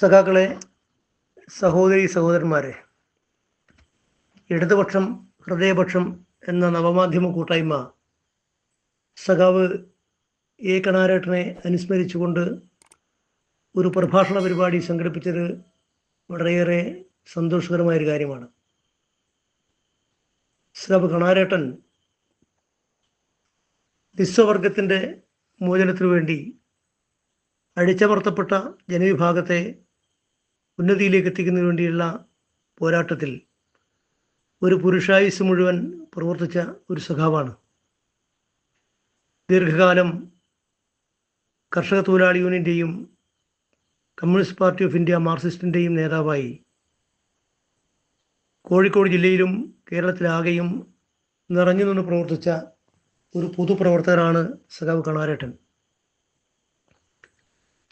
സഖാക്കളെ സഹോദരി സഹോദരന്മാരെ ഇടതുപക്ഷം ഹൃദയപക്ഷം എന്ന നവമാധ്യമ കൂട്ടായ്മ സഖാവ് എ. കണാരേട്ടനെ അനുസ്മരിച്ചുകൊണ്ട് ഒരു പ്രഭാഷണ പരിപാടി സംഘടിപ്പിച്ചത് വളരെയേറെ സന്തോഷകരമായൊരു കാര്യമാണ്. സഖാവ് കണാരേട്ടൻ നിസ്വവർഗത്തിന്റെ മോചനത്തിനു വേണ്ടി അടിച്ചമർത്തപ്പെട്ട ജനവിഭാഗത്തെ ഉന്നതിയിലേക്ക് എത്തിക്കുന്നതിന് വേണ്ടിയുള്ള പോരാട്ടത്തിൽ ഒരു പുരുഷായുസ് മുഴുവൻ പ്രവർത്തിച്ച ഒരു സഖാവാണ്. ദീർഘകാലം കർഷക തൊഴിലാളി യൂണിയന്റെയും കമ്മ്യൂണിസ്റ്റ് പാർട്ടി ഓഫ് ഇന്ത്യ മാർക്സിസ്റ്റിന്റെയും നേതാവായി കോഴിക്കോട് ജില്ലയിലും കേരളത്തിലാകെയും നിറഞ്ഞു നിന്ന് പ്രവർത്തിച്ച ഒരു പൊതുപ്രവർത്തകനാണ് സഖാവ് കണാരേട്ടൻ.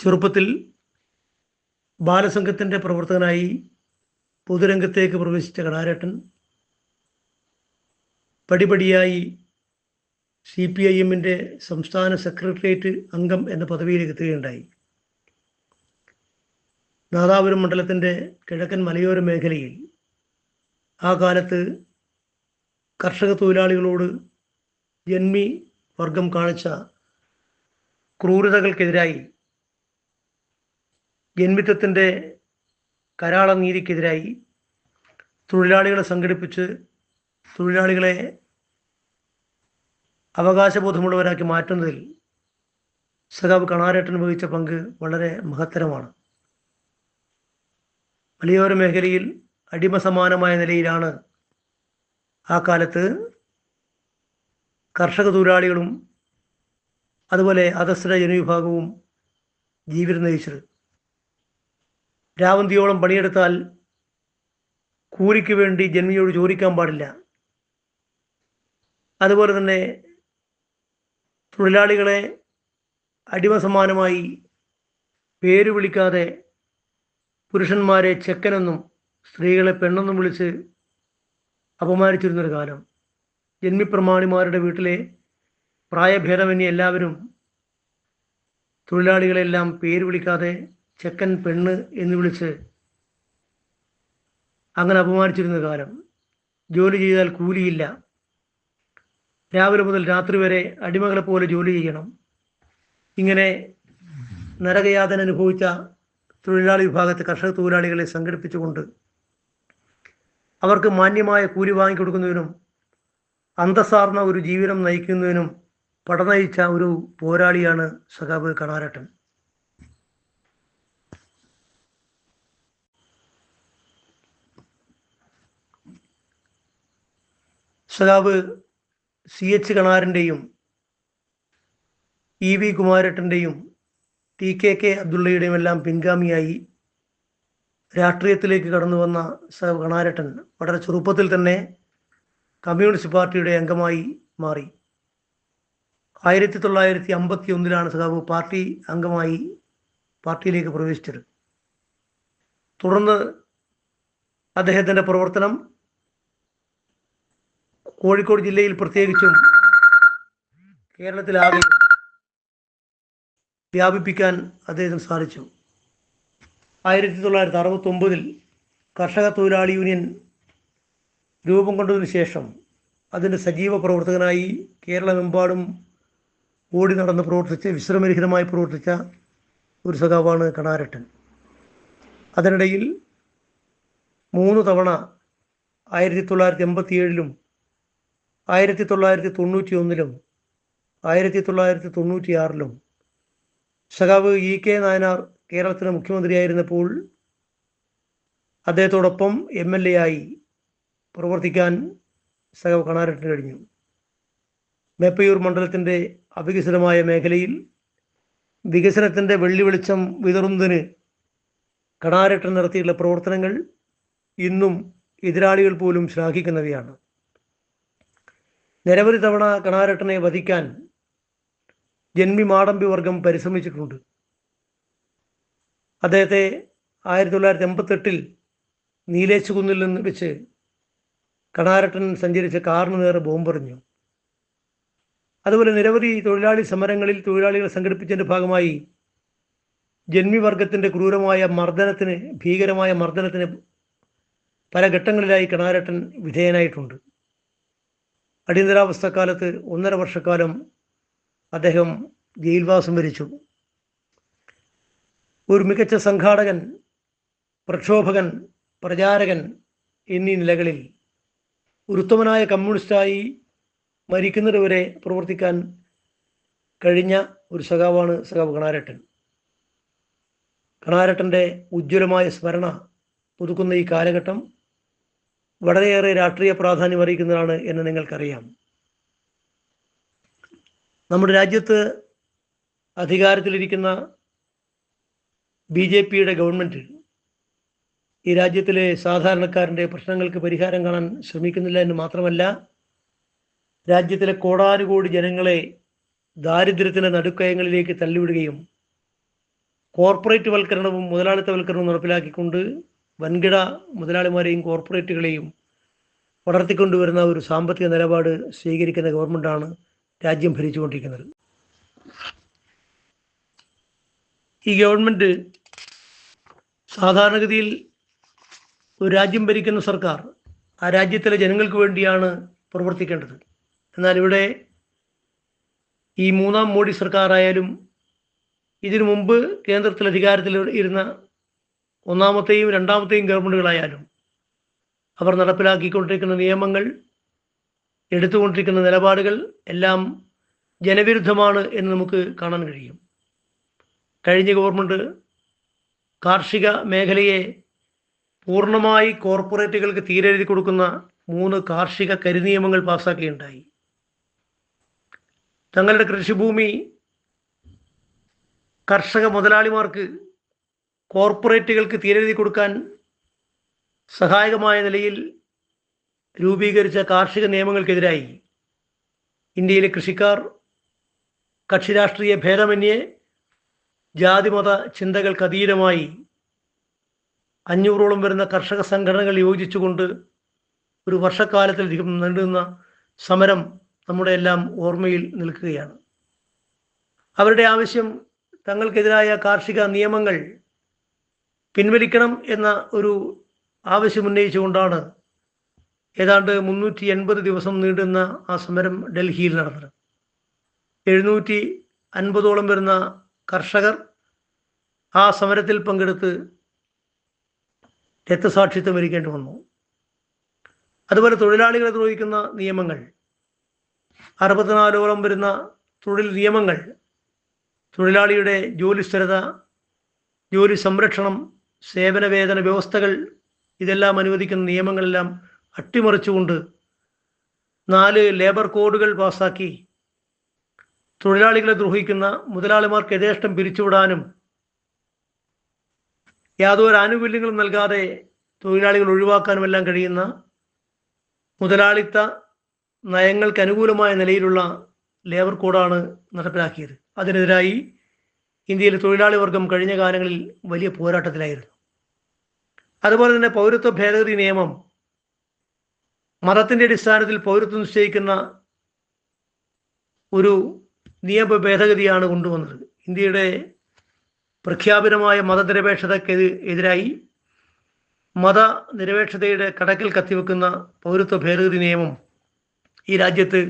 ചെറുപ്പത്തിൽ ബാലസംഘത്തിന്റെ പ്രവർത്തകനായി പൊതുരംഗത്തേക്ക് പ്രവേശിച്ച കടാരട്ടൻ പടിപടിയായി സി പി ഐ എമ്മിന്റെ സംസ്ഥാന സെക്രട്ടേറിയറ്റ് അംഗം എന്ന പദവിയിലേക്ക് എത്തുകയുണ്ടായി നാദാപുരം മണ്ഡലത്തിന്റെ കിഴക്കൻ മലയോര മേഖലയിൽ ആ കാലത്ത് കർഷക തൊഴിലാളികളോട് ജന്മി വർഗം കാണിച്ച ക്രൂരതകൾക്കെതിരായി ജന്മിത്വത്തിന്റെ കരാള നീതിക്കെതിരായി തൊഴിലാളികളെ സംഘടിപ്പിച്ച് തൊഴിലാളികളെ അവകാശബോധമുള്ളവരാക്കി മാറ്റുന്നതിൽ സഖാവ് കണാരേട്ടൻ വഹിച്ച പങ്ക് വളരെ മഹത്തരമാണ്. മലയോര മേഖലയിൽ അടിമ സമാനമായ നിലയിലാണ് ആ കാലത്ത് കർഷക തൊഴിലാളികളും അതുപോലെ അധസ്ഥിര ജനവിഭാഗവും ജീവിതം നയിച്ചത്. രാവന്തിയോളം പണിയെടുത്താൽ കൂലിക്ക് വേണ്ടി ജന്മിയോട് ചോദിക്കാൻ പാടില്ല. അതുപോലെ തന്നെ തൊഴിലാളികളെ അടിമ സമാനമായി പേര് വിളിക്കാതെ പുരുഷന്മാരെ ചെക്കനെന്നും സ്ത്രീകളെ പെണ്ണെന്നും വിളിച്ച് അപമാനിച്ചിരുന്നൊരു കാലം. ജന്മിപ്രമാണിമാരുടെ വീട്ടിലെ പ്രായഭേദമന്യേ എല്ലാവരും തൊഴിലാളികളെല്ലാം പേര് വിളിക്കാതെ ചെക്കൻ പെണ്ണ് എന്ന് വിളിച്ച് അങ്ങനെ അപമാനിച്ചിരുന്ന കാലം. ജോലി ചെയ്താൽ കൂലിയില്ല. രാവിലെ മുതൽ രാത്രി വരെ അടിമകളെ പോലെ ജോലി ചെയ്യണം. ഇങ്ങനെ നരകയാതന അനുഭവിച്ച തൊഴിലാളി വിഭാഗത്തെ കർഷക തൊഴിലാളികളെ സംഘടിപ്പിച്ചുകൊണ്ട് അവർക്ക് മാന്യമായ കൂലി വാങ്ങിക്കൊടുക്കുന്നതിനും അന്തസ്സാർന്ന ഒരു ജീവിതം നയിക്കുന്നതിനും പടനയിച്ച ഒരു പോരാളിയാണ് സഖാബ് കണാരട്ടൻ. സഖാബ് സി എച്ച് കണാറിന്റെയും ഇ വി കുമാരട്ടന്റെയും ടി കെ കെ അബ്ദുള്ളയുടെയും എല്ലാം പിൻഗാമിയായി രാഷ്ട്രീയത്തിലേക്ക് കടന്നു വന്ന സഖാബ് കണാരട്ടൻ വളരെ ചെറുപ്പത്തിൽ തന്നെ കമ്മ്യൂണിസ്റ്റ് പാർട്ടിയുടെ അംഗമായി മാറി. ആയിരത്തി തൊള്ളായിരത്തി അമ്പത്തി ഒന്നിലാണ് സഖാബ് പാർട്ടി അംഗമായി പാർട്ടിയിലേക്ക് പ്രവേശിച്ചത്. തുടർന്ന് അദ്ദേഹത്തിന്റെ പ്രവർത്തനം കോഴിക്കോട് ജില്ലയിൽ പ്രത്യേകിച്ചും കേരളത്തിലാകെ വ്യാപിപ്പിക്കാൻ അദ്ദേഹം സാധിച്ചു. ആയിരത്തി തൊള്ളായിരത്തി അറുപത്തൊമ്പതിൽ കർഷക തൊഴിലാളി യൂണിയൻ രൂപം കൊണ്ടതിന് ശേഷം അതിന്റെ സജീവ പ്രവർത്തകനായി കേരളമെമ്പാടും ഓടി നടന്ന് പ്രവർത്തിച്ച് വിശ്രമരഹിതമായി പ്രവർത്തിച്ച ഒരു സഖാവാണ് കണാരട്ടൻ. അതിനിടയിൽ മൂന്ന് തവണ ആയിരത്തി തൊള്ളായിരത്തി എൺപത്തി ഏഴിലും ആയിരത്തി തൊള്ളായിരത്തി തൊണ്ണൂറ്റി ഒന്നിലും ആയിരത്തി തൊള്ളായിരത്തി തൊണ്ണൂറ്റി ആറിലും സഖാവ് ഇ കെ നായനാർ കേരളത്തിലെ മുഖ്യമന്ത്രിയായിരുന്നപ്പോൾ അദ്ദേഹത്തോടൊപ്പം എം എൽ എ ആയി പ്രവർത്തിക്കാൻ സഖാവ് കണാരട്ടിന് കഴിഞ്ഞു. മേപ്പയൂർ മണ്ഡലത്തിന്റെ അവികസിതമായ മേഖലയിൽ വികസനത്തിന്റെ വെള്ളി വെളിച്ചം വിതറുന്നതിന് കണാരട്ടൻ നടത്തിയിട്ടുള്ള പ്രവർത്തനങ്ങൾ ഇന്നും എതിരാളികൾ പോലും ശ്ലാഘിക്കുന്നവയാണ്. നിരവധി തവണ കണാരട്ടനെ വധിക്കാൻ ജന്മി മാടമ്പി വർഗം പരിശ്രമിച്ചിട്ടുണ്ട്. അദ്ദേഹത്തെ ആയിരത്തി തൊള്ളായിരത്തി എൺപത്തെട്ടിൽ നീലേശ് നിന്ന് വെച്ച് കണാരട്ടൻ സഞ്ചരിച്ച കാറിന് നേരെ ബോംബെറിഞ്ഞു. അതുപോലെ നിരവധി തൊഴിലാളി സമരങ്ങളിൽ തൊഴിലാളികൾ സംഘടിപ്പിച്ചതിന്റെ ഭാഗമായി ജന്മിവർഗത്തിന്റെ ക്രൂരമായ മർദ്ദനത്തിന് ഭീകരമായ മർദ്ദനത്തിന് പല ഘട്ടങ്ങളിലായി കണാരട്ടൻ വിധേയനായിട്ടുണ്ട്. അടിയന്തരാവസ്ഥക്കാലത്ത് ഒന്നര വർഷക്കാലം അദ്ദേഹം ജയിൽവാസം വരിച്ചു. ഒരു മികച്ച സംഘാടകൻ പ്രക്ഷോഭകൻ പ്രചാരകൻ എന്നീ നിലകളിൽ ഒരു ഉത്തമനായ കമ്മ്യൂണിസ്റ്റായി മരിക്കുന്നതുവരെ പ്രവർത്തിക്കാൻ കഴിഞ്ഞ ഒരു സഖാവാണ് സഖാവ് കണാരട്ടൻ. കണാരട്ടന്റെ ഉജ്ജ്വലമായ സ്മരണ പുതുക്കുന്ന ഈ കാലഘട്ടം വളരെയേറെ രാഷ്ട്രീയ പ്രാധാന്യം അറിയിക്കുന്നതാണ് എന്ന് നിങ്ങൾക്കറിയാം. നമ്മുടെ രാജ്യത്ത് അധികാരത്തിലിരിക്കുന്ന ബി ജെ പിയുടെ ഗവൺമെന്റ് ഈ രാജ്യത്തിലെ സാധാരണക്കാരന്റെ പ്രശ്നങ്ങൾക്ക് പരിഹാരം കാണാൻ ശ്രമിക്കുന്നില്ല എന്ന് മാത്രമല്ല രാജ്യത്തിലെ കോടാനുകോടി ജനങ്ങളെ ദാരിദ്ര്യത്തിന്റെ നടുക്കയങ്ങളിലേക്ക് തള്ളിവിടുകയും കോർപ്പറേറ്റ് വൽക്കരണവും മുതലാളിത്തവൽക്കരണവും നടപ്പിലാക്കിക്കൊണ്ട് വൻകിട മുതലാളിമാരെയും കോർപ്പറേറ്റുകളെയും വളർത്തിക്കൊണ്ടുവരുന്ന ഒരു സാമ്പത്തിക നിലപാട് സ്വീകരിക്കുന്ന ഗവൺമെന്റാണ് രാജ്യം ഭരിച്ചുകൊണ്ടിരിക്കുന്നത്. ഈ ഗവൺമെന്റ് സാധാരണഗതിയിൽ ഒരു രാജ്യം ഭരിക്കുന്ന സർക്കാർ ആ രാജ്യത്തിലെ ജനങ്ങൾക്ക് വേണ്ടിയാണ് പ്രവർത്തിക്കേണ്ടത്. എന്നാൽ ഇവിടെ ഈ മൂന്നാം മോഡി സർക്കാരായാലും ഇതിനു മുമ്പ് കേന്ദ്രത്തിൽ അധികാരത്തിൽ ഇരുന്ന ഒന്നാമത്തെയും രണ്ടാമത്തെയും ഗവൺമെന്റുകളായാലും അവർ നടപ്പിലാക്കിക്കൊണ്ടിരിക്കുന്ന നിയമങ്ങൾ എടുത്തുകൊണ്ടിരിക്കുന്ന നിലപാടുകൾ എല്ലാം ജനവിരുദ്ധമാണ് എന്ന് നമുക്ക് കാണാൻ കഴിയും. കഴിഞ്ഞ ഗവൺമെന്റ് കാർഷിക മേഖലയെ പൂർണമായി കോർപ്പറേറ്റുകൾക്ക് തീരെഴുതി കൊടുക്കുന്ന മൂന്ന് കാർഷിക കരിനിയമങ്ങൾ പാസ്സാക്കുകയുണ്ടായി തങ്ങളുടെ കൃഷിഭൂമി കർഷക മുതലാളിമാർക്ക് കോർപ്പറേറ്റുകൾക്ക് തീരെഴുതി കൊടുക്കാൻ സഹായകമായ നിലയിൽ രൂപീകരിച്ച കാർഷിക നിയമങ്ങൾക്കെതിരായി ഇന്ത്യയിലെ കൃഷിക്കാർ കക്ഷി രാഷ്ട്രീയ ഭേദമന്യേ ജാതിമത ചിന്തകൾക്ക് അതീതമായി അഞ്ഞൂറോളം വരുന്ന കർഷക സംഘടനകൾ യോജിച്ചുകൊണ്ട് ഒരു വർഷക്കാലത്തിലധികം നീണ്ടുന്ന സമരം നമ്മുടെ എല്ലാം ഓർമ്മയിൽ നിൽക്കുകയാണ്. അവരുടെ ആവശ്യം തങ്ങൾക്കെതിരായ കാർഷിക നിയമങ്ങൾ പിൻവലിക്കണം എന്ന ഒരു ആവശ്യം ഉന്നയിച്ചുകൊണ്ടാണ് ഏതാണ്ട് മുന്നൂറ്റി എൺപത് ദിവസം നീണ്ടുന്ന ആ സമരം ഡൽഹിയിൽ നടന്നത്. എഴുന്നൂറ്റി അൻപതോളം വരുന്ന കർഷകർ ആ സമരത്തിൽ പങ്കെടുത്ത് രക്തസാക്ഷിത്വം വരിക്കേണ്ടി വന്നു. അതുപോലെ തൊഴിലാളികളെ ദ്രോഹിക്കുന്ന നിയമങ്ങൾ അറുപത്തിനാലോളം വരുന്ന തൊഴിൽ നിയമങ്ങൾ തൊഴിലാളിയുടെ ജോലി സ്ഥിരത ജോലി സംരക്ഷണം സേവന വേതന വ്യവസ്ഥകൾ ഇതെല്ലാം അനുവദിക്കുന്ന നിയമങ്ങളെല്ലാം അട്ടിമറിച്ചുകൊണ്ട് നാല് ലേബർ കോഡുകൾ പാസാക്കി. തൊഴിലാളികളെ ദ്രോഹിക്കുന്ന മുതലാളിമാർക്ക് യഥേഷ്ടം പിരിച്ചുവിടാനും യാതൊരു ആനുകൂല്യങ്ങളും നൽകാതെ തൊഴിലാളികൾ ഒഴിവാക്കാനും എല്ലാം കഴിയുന്ന മുതലാളിത്ത നയങ്ങൾക്ക് അനുകൂലമായ നിലയിലുള്ള ലേബർ കോഡാണ് നടപ്പിലാക്കിയത്. അതിനെതിരായി ഇന്ത്യയിലെ തൊഴിലാളി വർഗം കഴിഞ്ഞ കാലങ്ങളിൽ വലിയ പോരാട്ടത്തിലായിരുന്നു. അതുപോലെ തന്നെ പൗരത്വ ഭേദഗതി നിയമം മതത്തിന്റെ അടിസ്ഥാനത്തിൽ പൗരത്വം നിശ്ചയിക്കുന്ന ഒരു നിയമ ഭേദഗതിയാണ് കൊണ്ടുവന്നത്. ഇന്ത്യയുടെ പ്രഖ്യാപിതമായ മതനിരപേക്ഷതയ്ക്ക് എതിരായി മതനിരപേക്ഷതയുടെ കടക്കിൽ കത്തിവെക്കുന്ന പൗരത്വ ഭേദഗതി നിയമം ഈ രാജ്യത്ത്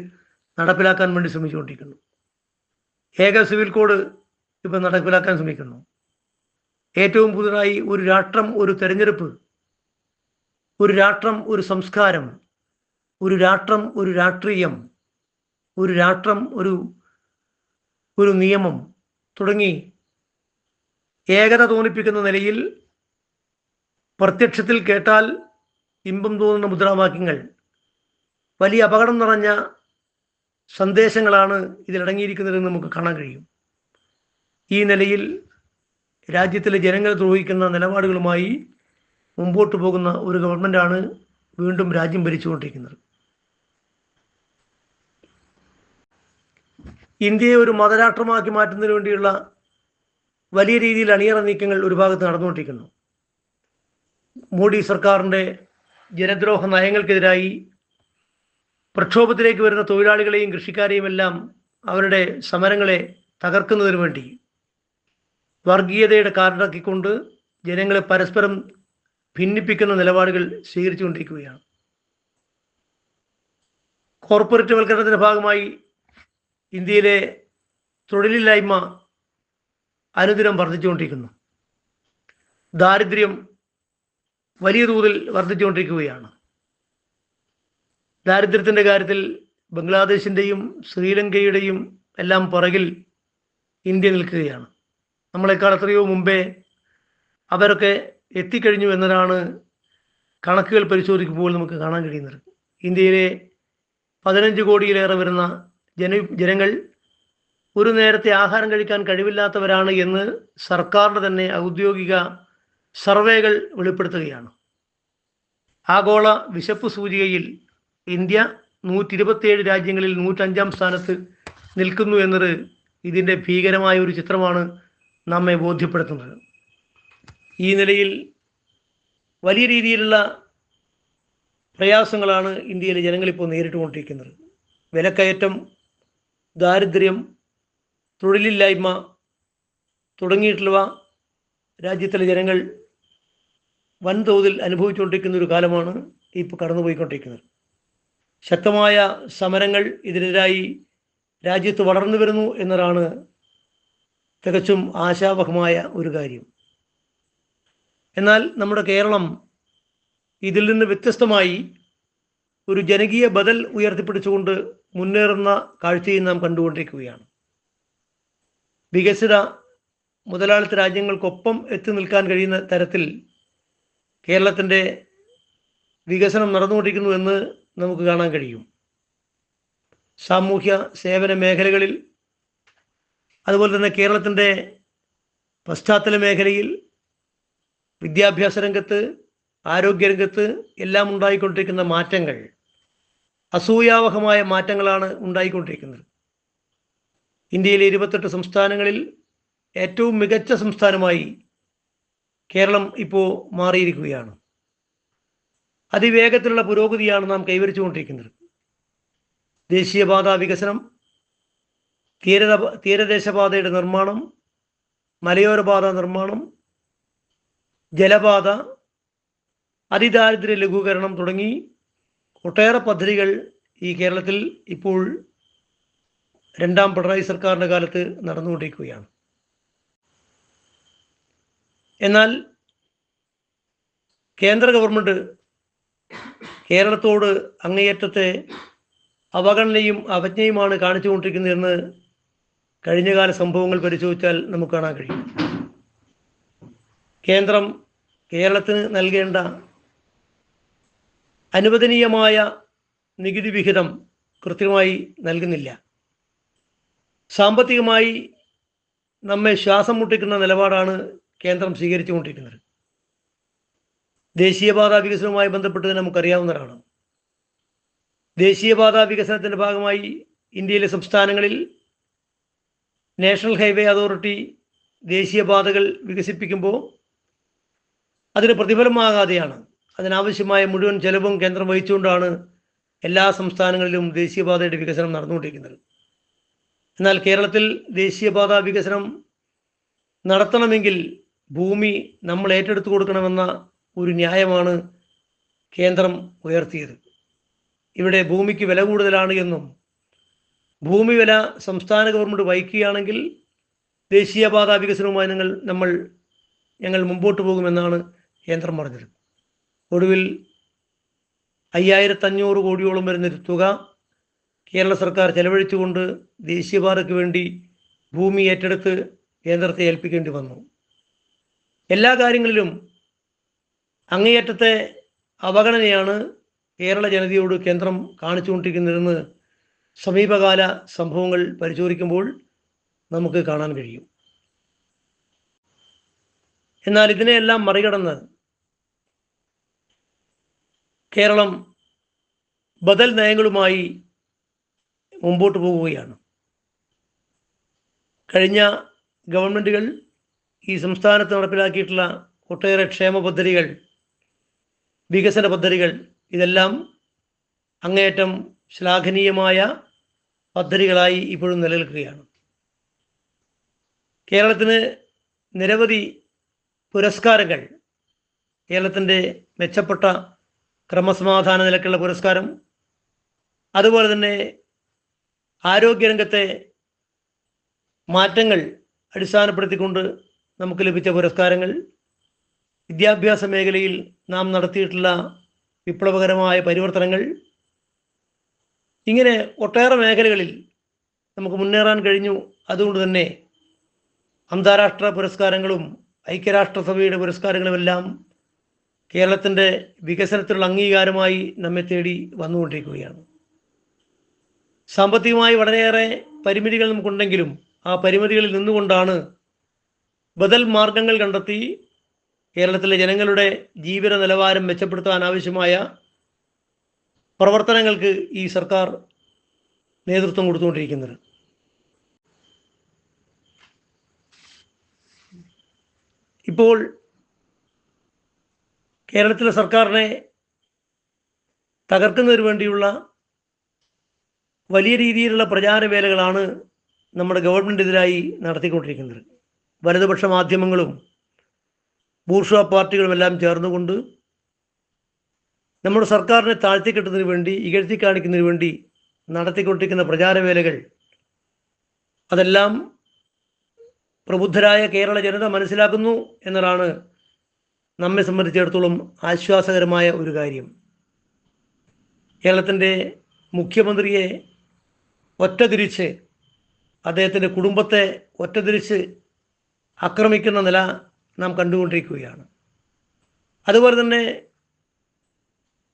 നടപ്പിലാക്കാൻ വേണ്ടി ശ്രമിച്ചുകൊണ്ടിരിക്കുന്നു. ഏക സിവിൽ കോഡ് ഇപ്പം നടപ്പിലാക്കാൻ ശ്രമിക്കുന്നു. ഏറ്റവും പുതുതായി ഒരു രാഷ്ട്രം ഒരു തെരഞ്ഞെടുപ്പ് ഒരു രാഷ്ട്രം ഒരു സംസ്കാരം ഒരു രാഷ്ട്രം ഒരു രാഷ്ട്രീയം ഒരു രാഷ്ട്രം ഒരു ഒരു നിയമം തുടങ്ങി ഏകത തോന്നിപ്പിക്കുന്ന നിലയിൽ പ്രത്യക്ഷത്തിൽ കേട്ടാൽ ഇമ്പം തോന്നുന്ന മുദ്രാവാക്യങ്ങൾ വലിയ അപകടം നിറഞ്ഞ സന്ദേശങ്ങളാണ് ഇതിലടങ്ങിയിരിക്കുന്നതെന്ന് നമുക്ക് കാണാൻ കഴിയും. ഈ നിലയിൽ രാജ്യത്തിലെ ജനങ്ങളെ ദ്രോഹിക്കുന്ന നിലപാടുകളുമായി മുമ്പോട്ട് പോകുന്ന ഒരു ഗവൺമെന്റാണ് വീണ്ടും രാജ്യം ഭരിച്ചുകൊണ്ടിരിക്കുന്നത്. ഇന്ത്യയെ ഒരു മതരാഷ്ട്രമാക്കി മാറ്റുന്നതിന് വേണ്ടിയുള്ള വലിയ രീതിയിൽ അണിയറ നീക്കങ്ങൾ ഒരു ഭാഗത്ത് നടന്നുകൊണ്ടിരിക്കുന്നു. മോഡി സർക്കാരിന്റെ ജനദ്രോഹ നയങ്ങൾക്കെതിരായി പ്രക്ഷോഭത്തിലേക്ക് വരുന്ന തൊഴിലാളികളെയും കൃഷിക്കാരെയും എല്ലാം അവരുടെ സമരങ്ങളെ തകർക്കുന്നതിന് വേണ്ടി വർഗീയതയുടെ കാരണക്കിക്കൊണ്ട് ജനങ്ങളെ പരസ്പരം ഭിന്നിപ്പിക്കുന്ന നിലപാടുകൾ സ്വീകരിച്ചുകൊണ്ടിരിക്കുകയാണ്. കോർപ്പറേറ്റ് വൽക്കരണത്തിന്റെ ഭാഗമായി ഇന്ത്യയിലെ തൊഴിലില്ലായ്മ അനുദിനം വർദ്ധിച്ചുകൊണ്ടിരിക്കുന്നു. ദാരിദ്ര്യം വലിയ തോതിൽ വർദ്ധിച്ചുകൊണ്ടിരിക്കുകയാണ്. ദാരിദ്ര്യത്തിന്റെ കാര്യത്തിൽ ബംഗ്ലാദേശിന്റെയും ശ്രീലങ്കയുടെയും എല്ലാം പുറകിൽ ഇന്ത്യ നിൽക്കുകയാണ്. നമ്മളെക്കാൾ എത്രയോ മുമ്പേ അവരൊക്കെ എത്തിക്കഴിഞ്ഞു എന്നതാണ് കണക്കുകൾ പരിശോധിക്കുമ്പോൾ നമുക്ക് കാണാൻ കഴിയുന്നത്. ഇന്ത്യയിലെ പതിനഞ്ച് കോടിയിലേറെ വരുന്ന ജന ജനങ്ങൾ ഒരു നേരത്തെ ആഹാരം കഴിക്കാൻ കഴിവില്ലാത്തവരാണ് എന്ന് സർക്കാരിന്റെ തന്നെ ഔദ്യോഗിക സർവേകൾ വെളിപ്പെടുത്തുകയാണ്. ആഗോള വിശപ്പ് സൂചികയിൽ ഇന്ത്യ നൂറ്റി ഇരുപത്തിയേഴ് രാജ്യങ്ങളിൽ നൂറ്റഞ്ചാം സ്ഥാനത്ത് നിൽക്കുന്നു എന്നത് ഇതിന്റെ ഭീകരമായ ഒരു ചിത്രമാണ് നമ്മെ ബോധ്യപ്പെടുത്തുന്നത്. ഈ നിലയിൽ വലിയ രീതിയിലുള്ള പ്രയാസങ്ങളാണ് ഇന്ത്യയിലെ ജനങ്ങളിപ്പോൾ നേരിട്ടുകൊണ്ടിരിക്കുന്നത്. വിലക്കയറ്റം ദാരിദ്ര്യം തൊഴിലില്ലായ്മ തുടങ്ങിയിട്ടുള്ളവ രാജ്യത്തിലെ ജനങ്ങൾ വൻതോതിൽ അനുഭവിച്ചുകൊണ്ടിരിക്കുന്ന ഒരു കാലമാണ് ഇപ്പോൾ കടന്നുപോയിക്കൊണ്ടിരിക്കുന്നത്. ശക്തമായ സമരങ്ങൾ ഇതിനെതിരായി രാജ്യത്ത് വളർന്നു വരുന്നു എന്നതാണ് തികച്ചും ആശാവഹമായ ഒരു കാര്യം. എന്നാൽ നമ്മുടെ കേരളം ഇതിൽ നിന്ന് വ്യത്യസ്തമായി ഒരു ജനകീയ ബദൽ ഉയർത്തിപ്പിടിച്ചുകൊണ്ട് മുന്നേറുന്ന കാഴ്ചയും നാം കണ്ടുകൊണ്ടിരിക്കുകയാണ്. വികസിത മുതലാളിത്ത രാജ്യങ്ങൾക്കൊപ്പം എത്തി നിൽക്കാൻ കഴിയുന്ന തരത്തിൽ കേരളത്തിന്റെ വികസനം നടന്നുകൊണ്ടിരിക്കുന്നു എന്ന് നമുക്ക് കാണാൻ കഴിയും. സാമൂഹ്യ സേവന മേഖലകളിൽ അതുപോലെ തന്നെ കേരളത്തിന്റെ പശ്ചാത്തല മേഖലയിൽ വിദ്യാഭ്യാസ രംഗത്ത് ആരോഗ്യരംഗത്ത് എല്ലാം ഉണ്ടായിക്കൊണ്ടിരിക്കുന്ന മാറ്റങ്ങൾ അസൂയാവഹമായ മാറ്റങ്ങളാണ് ഉണ്ടായിക്കൊണ്ടിരിക്കുന്നത്. ഇന്ത്യയിലെ ഇരുപത്തെട്ട് സംസ്ഥാനങ്ങളിൽ ഏറ്റവും മികച്ച സംസ്ഥാനമായി കേരളം ഇപ്പോൾ മാറിയിരിക്കുകയാണ്. അതിവേഗത്തിലുള്ള പുരോഗതിയാണ് നാം കൈവരിച്ചുകൊണ്ടിരിക്കുന്നത്. ദേശീയപാത വികസനം തീര തീരദേശപാതയുടെ നിർമ്മാണം മലയോരപാത നിർമ്മാണം ജലപാത അതിദാരിദ്ര്യ ലഘൂകരണം തുടങ്ങി ഒട്ടേറെ പദ്ധതികൾ ഈ കേരളത്തിൽ ഇപ്പോൾ രണ്ടാം പിണറായി സർക്കാരിന്റെ കാലത്ത് നടന്നുകൊണ്ടിരിക്കുകയാണ്. എന്നാൽ കേന്ദ്ര ഗവൺമെന്റ് കേരളത്തോട് അങ്ങേയറ്റത്തെ അവഗണനയും അവജ്ഞയുമാണ് കാണിച്ചുകൊണ്ടിരിക്കുന്നതെന്ന് കഴിഞ്ഞകാല സംഭവങ്ങൾ പരിശോധിച്ചാൽ നമുക്ക് കാണാൻ കഴിയും. കേന്ദ്രം കേരളത്തിന് നൽകേണ്ട അനുവദനീയമായ നികുതി വിഹിതം കൃത്യമായി നൽകുന്നില്ല. സാമ്പത്തികമായി നമ്മെ ശ്വാസം മുട്ടിക്കുന്ന നിലപാടാണ് കേന്ദ്രം സ്വീകരിച്ചുകൊണ്ടിരിക്കുന്നത്. ദേശീയപാത വികസനവുമായി ബന്ധപ്പെട്ട് നമുക്കറിയാവുന്നതാണ്. ദേശീയപാത വികസനത്തിന്റെ ഭാഗമായി ഇന്ത്യയിലെ സംസ്ഥാനങ്ങളിൽ നാഷണൽ ഹൈവേ അതോറിറ്റി ദേശീയപാതകൾ വികസിപ്പിക്കുമ്പോൾ അതിന് പ്രതിഫലമാകാതെയാണ് അതിനാവശ്യമായ മുഴുവൻ ചെലവും കേന്ദ്രം വഹിച്ചുകൊണ്ടാണ് എല്ലാ സംസ്ഥാനങ്ങളിലും ദേശീയപാതയുടെ വികസനം നടന്നുകൊണ്ടിരിക്കുന്നത്. എന്നാൽ കേരളത്തിൽ ദേശീയപാത വികസനം നടത്തണമെങ്കിൽ ഭൂമി നമ്മൾ ഏറ്റെടുത്തു കൊടുക്കണമെന്ന ഒരു ന്യായമാണ് കേന്ദ്രം ഉയർത്തിയത്. ഇവിടെ ഭൂമിക്ക് വില കൂടുതലാണ് എന്നും ഭൂമി വില സംസ്ഥാന ഗവൺമെന്റ് വഹിക്കുകയാണെങ്കിൽ ദേശീയപാത വികസനവുമായി നിങ്ങൾ നമ്മൾ ഞങ്ങൾ മുമ്പോട്ട് പോകുമെന്നാണ് കേന്ദ്രം പറഞ്ഞത്. ഒടുവിൽ അയ്യായിരത്തഞ്ഞൂറ് കോടിയോളം വരുന്നൊരു തുക കേരള സർക്കാർ ചെലവഴിച്ചുകൊണ്ട് ദേശീയപാതയ്ക്ക് വേണ്ടി ഭൂമി ഏറ്റെടുത്ത് കേന്ദ്രത്തെ ഏൽപ്പിക്കേണ്ടി വന്നു. എല്ലാ കാര്യങ്ങളിലും അങ്ങേയറ്റത്തെ അവഗണനയാണ് കേരള ജനതയോട് കേന്ദ്രം കാണിച്ചുകൊണ്ടിരിക്കുന്നതെന്ന് സമീപകാല സംഭവങ്ങൾ പരിശോധിക്കുമ്പോൾ നമുക്ക് കാണാൻ കഴിയും. എന്നാൽ ഇതിനെയെല്ലാം മറികടന്ന് കേരളം ബദൽ നയങ്ങളുമായി മുമ്പോട്ട് പോവുകയാണ്. കഴിഞ്ഞ ഗവൺമെന്റുകൾ ഈ സംസ്ഥാനത്ത് നടപ്പിലാക്കിയിട്ടുള്ള ഒട്ടേറെ ക്ഷേമ പദ്ധതികൾ വികസന പദ്ധതികൾ ഇതെല്ലാം അങ്ങേയറ്റം ശ്ലാഘനീയമായ പദ്ധതികളായി ഇപ്പോഴും നിലനിൽക്കുകയാണ്. കേരളത്തിന് നിരവധി പുരസ്കാരങ്ങൾ കേരളത്തിന്റെ മെച്ചപ്പെട്ട ക്രമസമാധാന നിലക്കുള്ള പുരസ്കാരം അതുപോലെ തന്നെ ആരോഗ്യരംഗത്തെ മാറ്റങ്ങൾ അടിസ്ഥാനപ്പെടുത്തിക്കൊണ്ട് നമുക്ക് ലഭിച്ച പുരസ്കാരങ്ങൾ വിദ്യാഭ്യാസ മേഖലയിൽ നാം നടത്തിയിട്ടുള്ള വിപ്ലവകരമായ പരിവർത്തനങ്ങൾ ഇങ്ങനെ ഒട്ടേറെ മേഖലകളിൽ നമുക്ക് മുന്നേറാൻ കഴിഞ്ഞു. അതുകൊണ്ട് തന്നെ അന്താരാഷ്ട്ര പുരസ്കാരങ്ങളും ഐക്യരാഷ്ട്രസഭയുടെ പുരസ്കാരങ്ങളുമെല്ലാം കേരളത്തിന്റെ വികസനത്തിലുള്ള അംഗീകാരമായി നമ്മെ തേടി വന്നുകൊണ്ടിരിക്കുകയാണ്. സാമ്പത്തികമായി വളരെയേറെ പരിമിതികൾ നമുക്കുണ്ടെങ്കിലും ആ പരിമിതികളിൽ നിന്നുകൊണ്ടാണ് ബദൽ മാർഗങ്ങൾ കണ്ടെത്തി കേരളത്തിലെ ജനങ്ങളുടെ ജീവിത നിലവാരം മെച്ചപ്പെടുത്താൻ ആവശ്യമായ പ്രവർത്തനങ്ങൾക്ക് ഈ സർക്കാർ നേതൃത്വം കൊടുത്തുകൊണ്ടിരിക്കുന്നത്. ഇപ്പോൾ കേരളത്തിലെ സർക്കാരിനെ തകർക്കുന്നതിന് വേണ്ടിയുള്ള വലിയ രീതിയിലുള്ള പ്രചാരവേലകളാണ് നമ്മുടെ ഗവൺമെന്റിനെതിരായി നടത്തിക്കൊണ്ടിരിക്കുന്നത്. വലതുപക്ഷ മാധ്യമങ്ങളും ബൂർഷ പാർട്ടികളുമെല്ലാം ചേർന്നുകൊണ്ട് നമ്മുടെ സർക്കാരിനെ താഴ്ത്തിക്കെട്ടുന്നതിന് വേണ്ടി ഇകഴ്ത്തി കാണിക്കുന്നതിന് വേണ്ടി നടത്തിക്കൊണ്ടിരിക്കുന്ന പ്രചാരവേലകൾ അതെല്ലാം പ്രബുദ്ധരായ കേരള ജനത മനസ്സിലാക്കുന്നു എന്നതാണ് നമ്മെ സംബന്ധിച്ചിടത്തോളം ആശ്വാസകരമായ ഒരു കാര്യം. കേരളത്തിന്റെ മുഖ്യമന്ത്രിയെ ഒറ്റതിരിച്ച് അദ്ദേഹത്തിന്റെ കുടുംബത്തെ ഒറ്റതിരിച്ച് ആക്രമിക്കുന്ന നില നാം കണ്ടുകൊണ്ടിരിക്കുകയാണ്. അതുപോലെ തന്നെ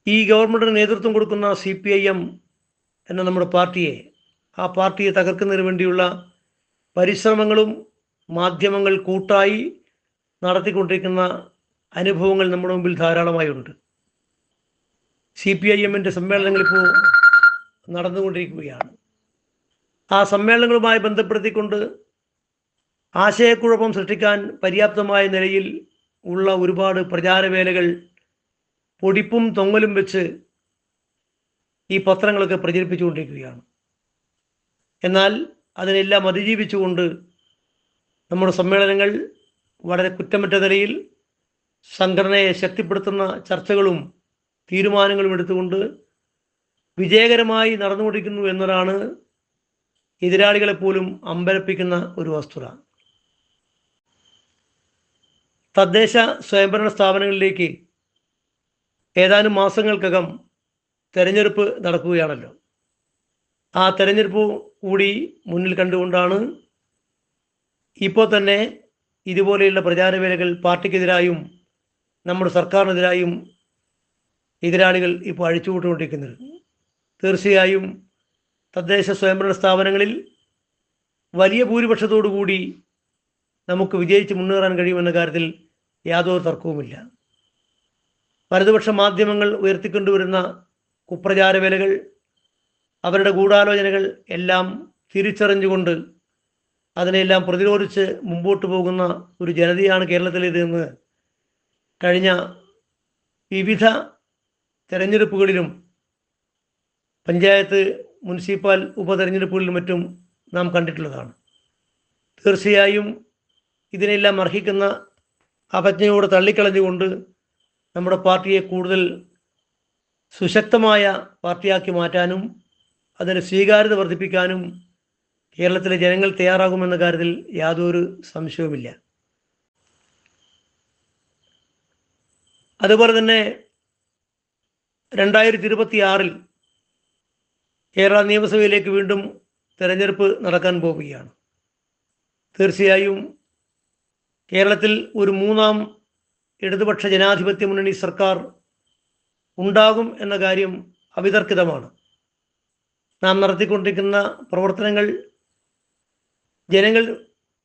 ഈ ഗവൺമെന്റിന് നേതൃത്വം കൊടുക്കുന്ന സി പി ഐ എം എന്ന നമ്മുടെ പാർട്ടിയെ ആ പാർട്ടിയെ തകർക്കുന്നതിന് വേണ്ടിയുള്ള പരിശ്രമങ്ങളും മാധ്യമങ്ങൾ കൂട്ടായി നടത്തിക്കൊണ്ടിരിക്കുന്ന അനുഭവങ്ങൾ നമ്മുടെ മുമ്പിൽ ധാരാളമായുണ്ട്. സി പി ഐ എമ്മിന്റെ സമ്മേളനങ്ങൾ ഇപ്പോൾ നടന്നുകൊണ്ടിരിക്കുകയാണ്. ആ സമ്മേളനങ്ങളുമായി ബന്ധപ്പെടുത്തിക്കൊണ്ട് ആശയക്കുഴപ്പം സൃഷ്ടിക്കാൻ പര്യാപ്തമായ നിലയിൽ ഉള്ള ഒരുപാട് പ്രചാരവേലകൾ പൊടിപ്പും തൊങ്ങലും വെച്ച് ഈ പത്രങ്ങളൊക്കെ പ്രചരിപ്പിച്ചുകൊണ്ടിരിക്കുകയാണ്. എന്നാൽ അതിനെല്ലാം അതിജീവിച്ചുകൊണ്ട് നമ്മുടെ സമ്മേളനങ്ങൾ വളരെ കുറ്റമറ്റ നിലയിൽ സംഘടനയെ ശക്തിപ്പെടുത്തുന്ന ചർച്ചകളും തീരുമാനങ്ങളും എടുത്തുകൊണ്ട് വിജയകരമായി നടന്നുകൊണ്ടിരിക്കുന്നു എന്നതാണ് എതിരാളികളെ പോലും അമ്പരപ്പിക്കുന്ന ഒരു വസ്തുത. തദ്ദേശ സ്വയംഭരണ സ്ഥാപനങ്ങളിലേക്ക് ഏതാനും മാസങ്ങൾക്കകം തെരഞ്ഞെടുപ്പ് നടക്കുകയാണല്ലോ. ആ തെരഞ്ഞെടുപ്പ് കൂടി മുന്നിൽ കണ്ടുകൊണ്ടാണ് ഇപ്പോൾ തന്നെ ഇതുപോലെയുള്ള പ്രചാരവേലകൾ പാർട്ടിക്കെതിരായും നമ്മുടെ സർക്കാരിനെതിരായും എതിരാളികൾ ഇപ്പോൾ അഴിച്ചുവിട്ടുകൊണ്ടിരിക്കുന്നത് തീർച്ചയായും തദ്ദേശ സ്വയംഭരണ സ്ഥാപനങ്ങളിൽ വലിയ ഭൂരിപക്ഷത്തോടു കൂടി നമുക്ക് വിജയിച്ച് മുന്നേറാൻ കഴിയുമെന്ന കാര്യത്തിൽ യാതൊരു തർക്കവുമില്ല. വലതുപക്ഷ മാധ്യമങ്ങൾ ഉയർത്തിക്കൊണ്ടുവരുന്ന കുപ്രചാര വിലകൾ അവരുടെ ഗൂഢാലോചനകൾ എല്ലാം തിരിച്ചറിഞ്ഞുകൊണ്ട് അതിനെല്ലാം പ്രതിരോധിച്ച് മുമ്പോട്ട് പോകുന്ന ഒരു ജനതയാണ് കേരളത്തിലേതെന്ന് കഴിഞ്ഞ വിവിധ തെരഞ്ഞെടുപ്പുകളിലും പഞ്ചായത്ത് മുനിസിപ്പൽ ഉപതെരഞ്ഞെടുപ്പുകളിലും മറ്റും നാം കണ്ടിട്ടുള്ളതാണ്. തീർച്ചയായും ഇതിനെല്ലാം അർഹിക്കുന്ന അപജ്ഞയോട് തള്ളിക്കളഞ്ഞുകൊണ്ട് നമ്മുടെ പാർട്ടിയെ കൂടുതൽ സുശക്തമായ പാർട്ടിയാക്കി മാറ്റാനും അതിന് സ്വീകാര്യത വർദ്ധിപ്പിക്കാനും കേരളത്തിലെ ജനങ്ങൾ തയ്യാറാകുമെന്ന കാര്യത്തിൽ യാതൊരു സംശയവുമില്ല. അതുപോലെ തന്നെ രണ്ടായിരത്തി ഇരുപത്തി ആറിൽ കേരള നിയമസഭയിലേക്ക് വീണ്ടും തെരഞ്ഞെടുപ്പ് നടക്കാൻ പോവുകയാണ്. തീർച്ചയായും കേരളത്തിൽ ഒരു മൂന്നാം ഇടതുപക്ഷ ജനാധിപത്യ മുന്നണി സർക്കാർ ഉണ്ടാകും എന്ന കാര്യം അവിതർക്കിതമാണ്. നാം നടത്തിക്കൊണ്ടിരിക്കുന്ന പ്രവർത്തനങ്ങൾ ജനങ്ങൾ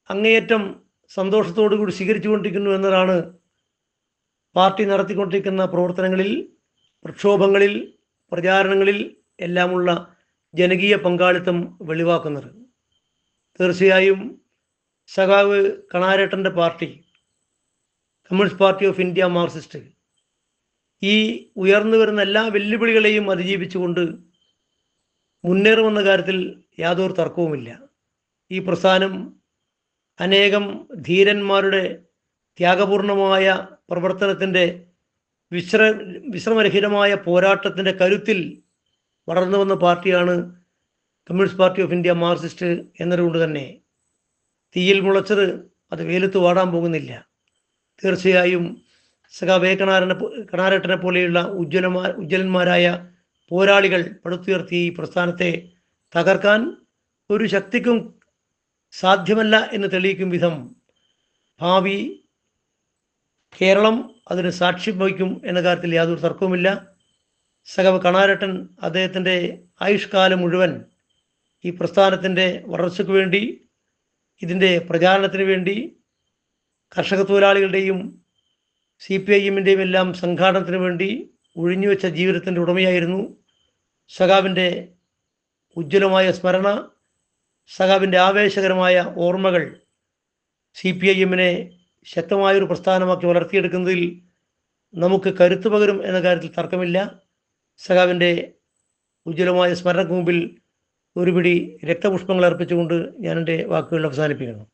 അങ്ങേയറ്റം സന്തോഷത്തോടു കൂടി സ്വീകരിച്ചുകൊണ്ടിരിക്കുന്നു എന്നതാണ് പാർട്ടി നടത്തിക്കൊണ്ടിരിക്കുന്ന പ്രവർത്തനങ്ങളിൽ പ്രക്ഷോഭങ്ങളിൽ പ്രചാരണങ്ങളിൽ എല്ലാമുള്ള ജനകീയ പങ്കാളിത്തം വെളിവാക്കുന്നത്. തീർച്ചയായും സഖാവ് കണാരേട്ടന്റെ party communist party of India Marxist. ഈ ഉയർന്നു വരുന്ന എല്ലാ വെല്ലുവിളികളെയും അതിജീവിച്ചുകൊണ്ട് മുന്നേറുമെന്ന കാര്യത്തിൽ യാതൊരു തർക്കവുമില്ല. ഈ പ്രസ്ഥാനം അനേകം ധീരന്മാരുടെ ത്യാഗപൂർണമായ പ്രവർത്തനത്തിന്റെ വിശ്ര വിശ്രമരഹിതമായ പോരാട്ടത്തിന്റെ കരുത്തിൽ വളർന്നു വന്ന പാർട്ടിയാണ് communist party of India Marxist എന്നതുകൊണ്ട് തന്നെ. തീയിൽ മുളച്ചത് അത് വെയിലത്ത് വാടാൻ പോകുന്നില്ല. തീർച്ചയായും സഖാ വേ കണാരനെ പോ- കണാരട്ടനെ പോലെയുള്ള ഉജ്ജ്വലമാ ഉജ്ജ്വലന്മാരായ പോരാളികൾ പടുത്തുയർത്തി ഈ പ്രസ്ഥാനത്തെ തകർക്കാൻ ഒരു ശക്തിക്കും സാധ്യമല്ല എന്ന് തെളിയിക്കും വിധം ഭാവി കേരളം അതിന് സാക്ഷ്യം വഹിക്കും എന്ന കാര്യത്തിൽ യാതൊരു തർക്കവുമില്ല. സഖാവ് കണാരട്ടൻ അദ്ദേഹത്തിന്റെ ആയുഷ്കാലം മുഴുവൻ ഈ പ്രസ്ഥാനത്തിന്റെ വളർച്ചയ്ക്ക് വേണ്ടി ഇതിന്റെ പ്രചാരണത്തിന് വേണ്ടി കർഷക തൊഴിലാളികളുടെയും സി പി ഐ എമ്മിന്റെയും എല്ലാം സംഘാടനത്തിന് വേണ്ടി ഒഴിഞ്ഞുവെച്ച ജീവിതത്തിന്റെ ഉടമയായിരുന്നു സഖാവിന്റെ ഉജ്ജ്വലമായ സ്മരണ സഖാവിന്റെ ആവേശകരമായ ഓർമ്മകൾ സി പി ഐ എമ്മിനെ ശക്തമായൊരു പ്രസ്ഥാനമാക്കി വളർത്തിയെടുക്കുന്നതിൽ നമുക്ക് കരുത്തു പകരും എന്ന കാര്യത്തിൽ തർക്കമില്ല. സഖാവിന്റെ ഉജ്ജ്വലമായ സ്മരണക്ക് മുമ്പിൽ ഒരുപിടി രക്തപുഷ്പങ്ങൾ അർപ്പിച്ചുകൊണ്ട് ഞാൻ എന്റെ വാക്കുകൾ അവസാനിപ്പിക്കുന്നു.